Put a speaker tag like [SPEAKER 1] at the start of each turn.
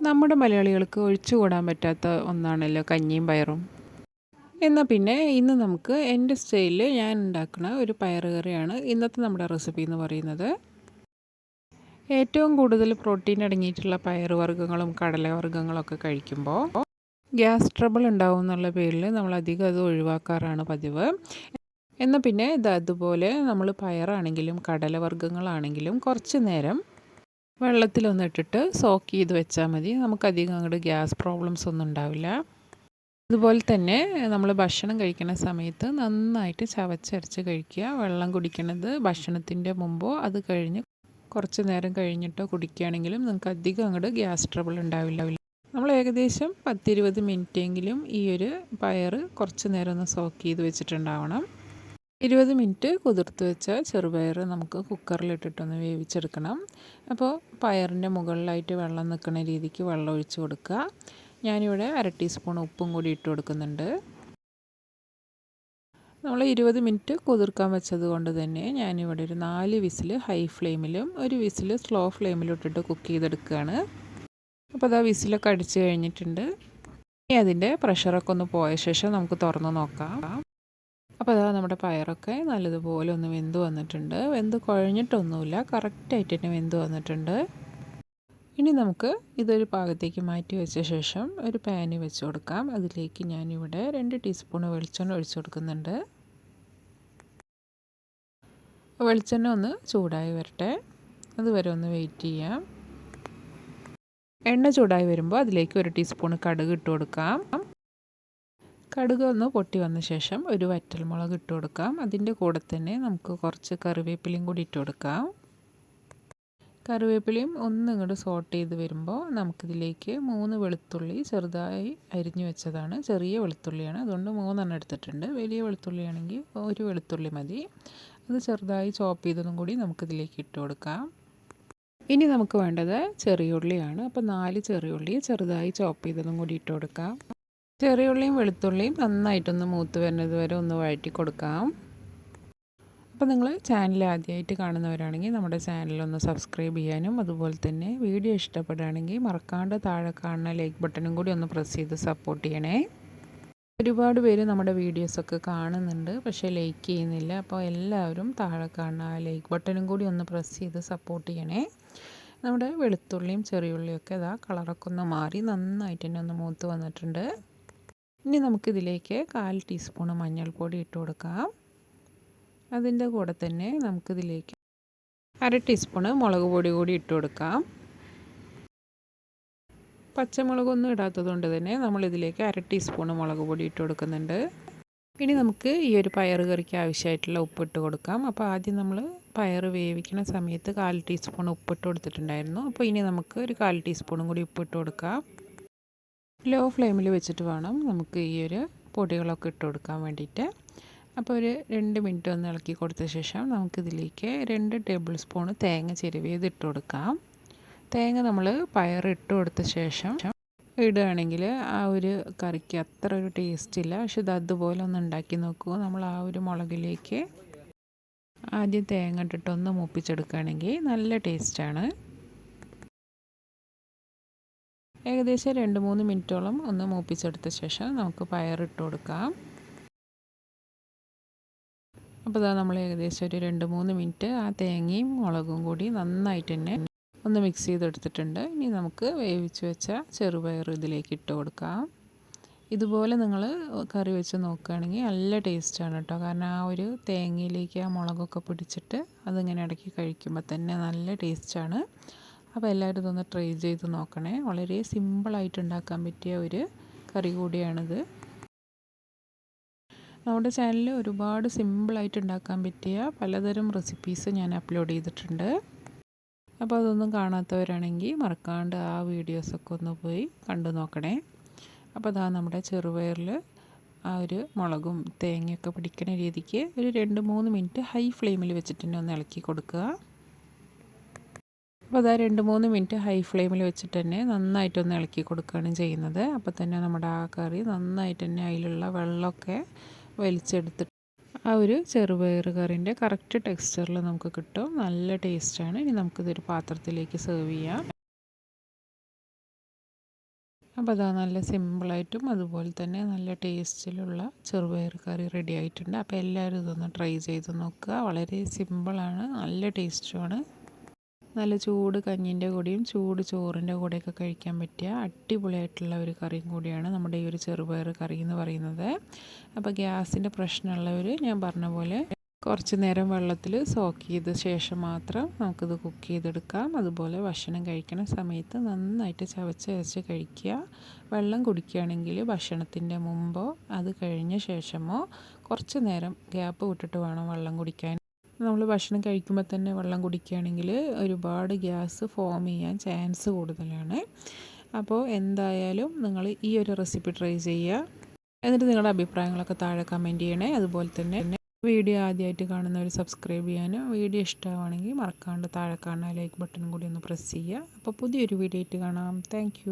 [SPEAKER 1] നമ്മുടെ മലയാളികൾക്ക് ഒഴിച്ചുകൂടാൻ പറ്റാത്ത ഒന്നാണല്ലോ കഞ്ഞിയും പയറും. എന്നാൽ പിന്നെ ഇന്ന് നമുക്ക് എന്റെ സ്റ്റൈലിൽ ഞാൻ ഉണ്ടാക്കുന്ന ഒരു പയർ കറിയാണ് ഇന്നത്തെ നമ്മുടെ റെസിപ്പി എന്ന് പറയുന്നത്. ഏറ്റവും കൂടുതൽ പ്രോട്ടീൻ അടങ്ങിയിട്ടുള്ള പയറുവർഗങ്ങളും കടലവർഗങ്ങളൊക്കെ കഴിക്കുമ്പോൾ ഗ്യാസ് ട്രബിൾ ഉണ്ടാവും എന്നുള്ള പേരിൽ നമ്മൾ അധികം അത് ഒഴിവാക്കാറാണ് പതിവ്. എന്നാൽ പിന്നെ ഇത് അതുപോലെ നമ്മൾ പയറാണെങ്കിലും കടലവർഗങ്ങളാണെങ്കിലും കുറച്ച് നേരം വെള്ളത്തിലൊന്ന് ഇട്ടിട്ട് സോക്ക് ചെയ്ത് വെച്ചാൽ മതി. നമുക്കധികം അങ്ങോട്ട് ഗ്യാസ് പ്രോബ്ലംസ് ഒന്നും ഉണ്ടാവില്ല. അതുപോലെ തന്നെ നമ്മൾ ഭക്ഷണം കഴിക്കുന്ന സമയത്ത് നന്നായിട്ട് ചവച്ചരച്ച് കഴിക്കുക. വെള്ളം കുടിക്കുന്നത് ഭക്ഷണത്തിന്റെ മുമ്പോ അത് കഴിഞ്ഞ് കുറച്ച് നേരം കഴിഞ്ഞിട്ടോ കുടിക്കുകയാണെങ്കിലും നിങ്ങൾക്ക് അധികം അങ്ങോട്ട് ഗ്യാസ് ട്രബിൾ ഉണ്ടാവില്ല. നമ്മൾ ഏകദേശം പത്തിരുപത് മിനിറ്റെങ്കിലും ഈ ഒരു പയർ കുറച്ച് നേരം ഒന്ന് സോക്ക് ചെയ്ത് വെച്ചിട്ടുണ്ടാവണം. ഇരുപത് മിനിറ്റ് കുതിർത്ത് വെച്ച ചെറുപയർ നമുക്ക് കുക്കറിലിട്ടിട്ടൊന്ന് വേവിച്ചെടുക്കണം. അപ്പോൾ പയറിന്റെ മുകളിലായിട്ട് വെള്ളം നിൽക്കുന്ന രീതിക്ക് വെള്ളം ഒഴിച്ച് കൊടുക്കുക. ഞാനിവിടെ അര ടീസ്പൂൺ ഉപ്പും കൂടി ഇട്ട് കൊടുക്കുന്നുണ്ട്. നമ്മൾ ഇരുപത് മിനിറ്റ് കുതിർക്കാൻ വെച്ചത് കൊണ്ട് തന്നെ ഞാനിവിടെ ഒരു നാല് വിസിൽ ഹൈ ഫ്ലെയിമിലും ഒരു വിസിൽ സ്ലോ ഫ്ലെയിമിലും ഇട്ടിട്ട് കുക്ക് ചെയ്തെടുക്കുകയാണ്. അപ്പോൾ അതാ വിസിലൊക്കെ അടിച്ച് കഴിഞ്ഞിട്ടുണ്ട്. ഇനി അതിന്റെ പ്രഷറൊക്കെ ഒന്ന് പോയ ശേഷം നമുക്ക് തുറന്ന് നോക്കാം. അപ്പോൾ അതാ നമ്മുടെ പയറൊക്കെ നല്ലതുപോലെ ഒന്ന് വെന്ത് വന്നിട്ടുണ്ട്. വെന്ത് കുഴഞ്ഞിട്ടൊന്നുമില്ല. കറക്റ്റായിട്ട് തന്നെ വെന്ത് വന്നിട്ടുണ്ട്. ഇനി നമുക്ക് ഇതൊരു പാകത്തേക്ക് മാറ്റി വെച്ച ശേഷം ഒരു പാന് വെച്ച് കൊടുക്കാം. അതിലേക്ക് ഞാനിവിടെ രണ്ട് ടീസ്പൂൺ വെളിച്ചെണ്ണ ഒഴിച്ചു കൊടുക്കുന്നുണ്ട്. വെളിച്ചെണ്ണ ഒന്ന് ചൂടായി വരട്ടെ. അതുവരെ ഒന്ന് വെയിറ്റ് ചെയ്യാം. എണ്ണ ചൂടായി വരുമ്പോൾ അതിലേക്ക് ഒരു ടീസ്പൂൺ കടുക് ഇട്ട് കൊടുക്കാം. കടുക് ഒന്ന് പൊട്ടി വന്ന ശേഷം ഒരു വറ്റൽമുളക് ഇട്ട് കൊടുക്കാം. അതിന്റെ കൂടെ തന്നെ നമുക്ക് കുറച്ച് കറിവേപ്പിലയും കൂടി ഇട്ട് കൊടുക്കാം. കറിവേപ്പിലയും ഒന്ന് ഇങ്ങോട്ട് സോട്ട് ചെയ്ത് വരുമ്പോൾ നമുക്കിതിലേക്ക് മൂന്ന് വെളുത്തുള്ളി ചെറുതായി അരിഞ്ഞു വെച്ചതാണ്. ചെറിയ വെളുത്തുള്ളിയാണ്. അതുകൊണ്ട് മൂന്നെണ്ണം എടുത്തിട്ടുണ്ട്. വലിയ വെളുത്തുള്ളിയാണെങ്കിൽ ഒരു വെളുത്തുള്ളി മതി. അത് ചെറുതായി ചോപ്പ് ചെയ്തതും കൂടി നമുക്കിതിലേക്ക് ഇട്ട് കൊടുക്കാം. ഇനി നമുക്ക് വേണ്ടത് ചെറിയ ഉള്ളിയാണ്. അപ്പോൾ നാല് ചെറിയ ഉള്ളി ചെറുതായി ചോപ്പ് ചെയ്തതും കൂടി ഇട്ട് കൊടുക്കാം. ചെറിയുള്ളിയും വെളുത്തുള്ളിയും നന്നായിട്ടൊന്ന് മൂത്ത് വരുന്നത് വരെ ഒന്ന് വഴറ്റി കൊടുക്കാം. അപ്പോൾ നിങ്ങൾ ചാനൽ ആദ്യമായിട്ട് കാണുന്നവരാണെങ്കിൽ നമ്മുടെ ചാനലൊന്ന് സബ്സ്ക്രൈബ് ചെയ്യാനും അതുപോലെ തന്നെ വീഡിയോ ഇഷ്ടപ്പെടുകയാണെങ്കിൽ മറക്കാണ്ട് താഴെ കാണുന്ന ലൈക്ക് ബട്ടണും കൂടി ഒന്ന് പ്രസ് ചെയ്ത് സപ്പോർട്ട് ചെയ്യണേ. ഒരുപാട് പേര് നമ്മുടെ വീഡിയോസൊക്കെ കാണുന്നുണ്ട് പക്ഷേ ലൈക്ക് ചെയ്യുന്നില്ല. അപ്പോൾ എല്ലാവരും താഴെ കാണുന്ന ആ ലൈക്ക് ബട്ടണും കൂടി ഒന്ന് പ്രസ് ചെയ്ത് സപ്പോർട്ട് ചെയ്യണേ. നമ്മുടെ വെളുത്തുള്ളിയും ചെറിയുള്ളിയും ഒക്കെ ഇതാ കളറൊക്കെ ഒന്ന് മാറി നന്നായിട്ട് തന്നെ ഒന്ന് മൂത്ത് വന്നിട്ടുണ്ട്. ഇനി നമുക്കിതിലേക്ക് കാൽ ടീസ്പൂൺ മഞ്ഞൾപ്പൊടി ഇട്ട് കൊടുക്കാം. അതിന്റെ കൂടെ തന്നെ നമുക്കിതിലേക്ക് അര ടീസ്പൂണ് മുളക് പൊടി കൂടി ഇട്ട് കൊടുക്കാം. പച്ചമുളകൊന്നും ഇടാത്തത് കൊണ്ട് തന്നെ നമ്മളിതിലേക്ക് അര ടീസ്പൂണ് മുളക് പൊടി ഇട്ട് കൊടുക്കുന്നുണ്ട്. ഇനി നമുക്ക് ഈ ഒരു പയർ കറിക്ക് ആവശ്യമായിട്ടുള്ള ഉപ്പിട്ട് കൊടുക്കാം. അപ്പോൾ ആദ്യം നമ്മൾ പയർ വേവിക്കുന്ന സമയത്ത് കാൽ ടീസ്പൂൺ ഉപ്പിട്ട് കൊടുത്തിട്ടുണ്ടായിരുന്നു. അപ്പോൾ ഇനി നമുക്ക് ഒരു കാൽ ടീസ്പൂണും കൂടി ഉപ്പിട്ട് കൊടുക്കാം. ലോ ഫ്ലെയിമിൽ വെച്ചിട്ട് വേണം നമുക്ക് ഈ ഒരു പൊടികളൊക്കെ ഇട്ട് കൊടുക്കാൻ വേണ്ടിയിട്ട്. അപ്പോൾ ഒരു രണ്ട് മിനിറ്റ് ഒന്ന് ഇളക്കി കൊടുത്ത ശേഷം നമുക്കിതിലേക്ക് രണ്ട് ടേബിൾ സ്പൂൺ തേങ്ങ ചെരുവിയത് ഇട്ട് കൊടുക്കാം. തേങ്ങ നമ്മൾ പയർ ഇട്ട് കൊടുത്ത ശേഷം ഇടുകയാണെങ്കിൽ ആ ഒരു കറിക്ക് അത്ര ഒരു ടേസ്റ്റ് ഇല്ല. പക്ഷെ ഇത് അതുപോലെ ഒന്ന് ഉണ്ടാക്കി നോക്കുക നമ്മൾ ആ ഒരു മുളകിലേക്ക് ആദ്യം തേങ്ങ ഇട്ടിട്ടൊന്ന് മൂപ്പിച്ചെടുക്കുകയാണെങ്കിൽ നല്ല ടേസ്റ്റാണ് ഏകദേശം രണ്ട് മൂന്ന് മിനിറ്റോളം ഒന്ന് മൂപ്പിച്ചെടുത്ത ശേഷം നമുക്ക് പയറിട്ട് കൊടുക്കാം. അപ്പോൾ ഇതാ നമ്മൾ ഏകദേശം ഒരു രണ്ട് മൂന്ന് മിനിറ്റ് ആ തേങ്ങയും മുളകും കൂടി നന്നായിട്ട് തന്നെ ഒന്ന് മിക്സ് ചെയ്തെടുത്തിട്ടുണ്ട്. ഇനി നമുക്ക് വേവിച്ച് വെച്ച ചെറുപയർ ഇതിലേക്ക് ഇട്ട് കൊടുക്കാം. ഇതുപോലെ നിങ്ങൾ കറി വെച്ച് നോക്കുകയാണെങ്കിൽ നല്ല ടേസ്റ്റാണ് കേട്ടോ. കാരണം ആ ഒരു തേങ്ങയിലേക്ക് ആ മുളകൊക്കെ പിടിച്ചിട്ട് അതിങ്ങനെ ഇടയ്ക്ക് കഴിക്കുമ്പോൾ തന്നെ നല്ല ടേസ്റ്റാണ് അപ്പോൾ എല്ലാവരും ഇതൊന്ന് ട്രൈ ചെയ്ത് നോക്കണേ. വളരെ സിമ്പിളായിട്ട് ഉണ്ടാക്കാൻ പറ്റിയ ഒരു കറി കൂടിയാണിത്. നമ്മുടെ ചാനലിൽ ഒരുപാട് സിമ്പിളായിട്ട് ഉണ്ടാക്കാൻ പറ്റിയ പലതരം റെസിപ്പീസ് ഞാൻ അപ്ലോഡ് ചെയ്തിട്ടുണ്ട്. അപ്പോൾ അതൊന്നും കാണാത്തവരാണെങ്കിൽ മറക്കാണ്ട് ആ വീഡിയോസൊക്കെ ഒന്ന് പോയി കണ്ടു നോക്കണേ. അപ്പോൾ അതാ നമ്മുടെ ചെറുപയറിൽ ആ ഒരു മുളകും തേങ്ങയൊക്കെ പിടിക്കുന്ന രീതിക്ക് ഒരു രണ്ട് മൂന്ന് മിനിറ്റ് ഹൈ ഫ്ലെയിമിൽ വെച്ചിട്ട് ഒന്ന് ഇളക്കി കൊടുക്കുക. അപ്പോൾ അതാ രണ്ട് മൂന്ന് മിനിറ്റ് ഹൈ ഫ്ലെയിമിൽ വെച്ചിട്ട് തന്നെ നന്നായിട്ടൊന്ന് ഇളക്കി കൊടുക്കുകയാണ് ചെയ്യുന്നത്. അപ്പോൾ തന്നെ നമ്മുടെ ആ കറി നന്നായിട്ട് തന്നെ അതിലുള്ള വെള്ളമൊക്കെ വലിച്ചെടുത്തിട്ട് ആ ഒരു ചെറുപയർ കറിന്റെ കറക്റ്റ് ടെക്സ്ചറിൽ നമുക്ക് കിട്ടും. നല്ല ടേസ്റ്റാണ് ഇനി നമുക്കിതൊരു പാത്രത്തിലേക്ക് സെർവ് ചെയ്യാം. അപ്പോൾ അതാ നല്ല സിമ്പിളായിട്ടും അതുപോലെ തന്നെ നല്ല ടേസ്റ്റിലുള്ള ചെറുപയർ കറി റെഡി ആയിട്ടുണ്ട്. അപ്പോൾ എല്ലാവരും ഇതൊന്ന് ട്രൈ ചെയ്ത് നോക്കുക. വളരെ സിമ്പിളാണ് നല്ല ടേസ്റ്റുമാണ് നല്ല ചൂട് കഞ്ഞിന്റെ കൂടെയും ചൂട് ചോറിന്റെ കൂടെയൊക്കെ കഴിക്കാൻ പറ്റിയ അടിപൊളിയായിട്ടുള്ള ഒരു കറിയും കൂടിയാണ് നമ്മുടെ ഈ ഒരു ചെറുപയർ കറി എന്ന് പറയുന്നത്. അപ്പോൾ ഗ്യാസിന്റെ പ്രശ്നമുള്ളവർ ഞാൻ പറഞ്ഞ പോലെ കുറച്ച് നേരം വെള്ളത്തിൽ സോക്ക് ചെയ്ത ശേഷം മാത്രം നമുക്കിത് കുക്ക് ചെയ്തെടുക്കാം. അതുപോലെ ഭക്ഷണം കഴിക്കുന്ന സമയത്ത് നന്നായിട്ട് ചവച്ച് കഴിക്കുക. വെള്ളം കുടിക്കുകയാണെങ്കിൽ ഭക്ഷണത്തിന്റെ മുമ്പോ അത് കഴിഞ്ഞ ശേഷമോ കുറച്ച് നേരം ഗ്യാപ്പ് വിട്ടിട്ട് വേണം വെള്ളം കുടിക്കാൻ. നമ്മൾ ഭക്ഷണം കഴിക്കുമ്പോൾ തന്നെ വെള്ളം കുടിക്കുകയാണെങ്കിൽ ഒരുപാട് ഗ്യാസ് ഫോം ചെയ്യാൻ ചാൻസ് കൂടുതലാണ്. അപ്പോൾ എന്തായാലും നിങ്ങൾ ഈ ഒരു റെസിപ്പി ട്രൈ ചെയ്യുക. എന്നിട്ട് നിങ്ങളുടെ അഭിപ്രായങ്ങളൊക്കെ താഴെ കമന്റ് ചെയ്യണേ. അതുപോലെ തന്നെ വീഡിയോ ആദ്യമായിട്ട് കാണുന്നവർ സബ്സ്ക്രൈബ് ചെയ്യാനും വീഡിയോ ഇഷ്ടമാണെങ്കിൽ മറക്കാണ്ട് താഴെ കാണുന്ന ലൈക്ക് ബട്ടൺ കൂടി ഒന്ന് പ്രസ് ചെയ്യുക. അപ്പോൾ പുതിയൊരു വീഡിയോ ആയിട്ട് കാണാം. താങ്ക്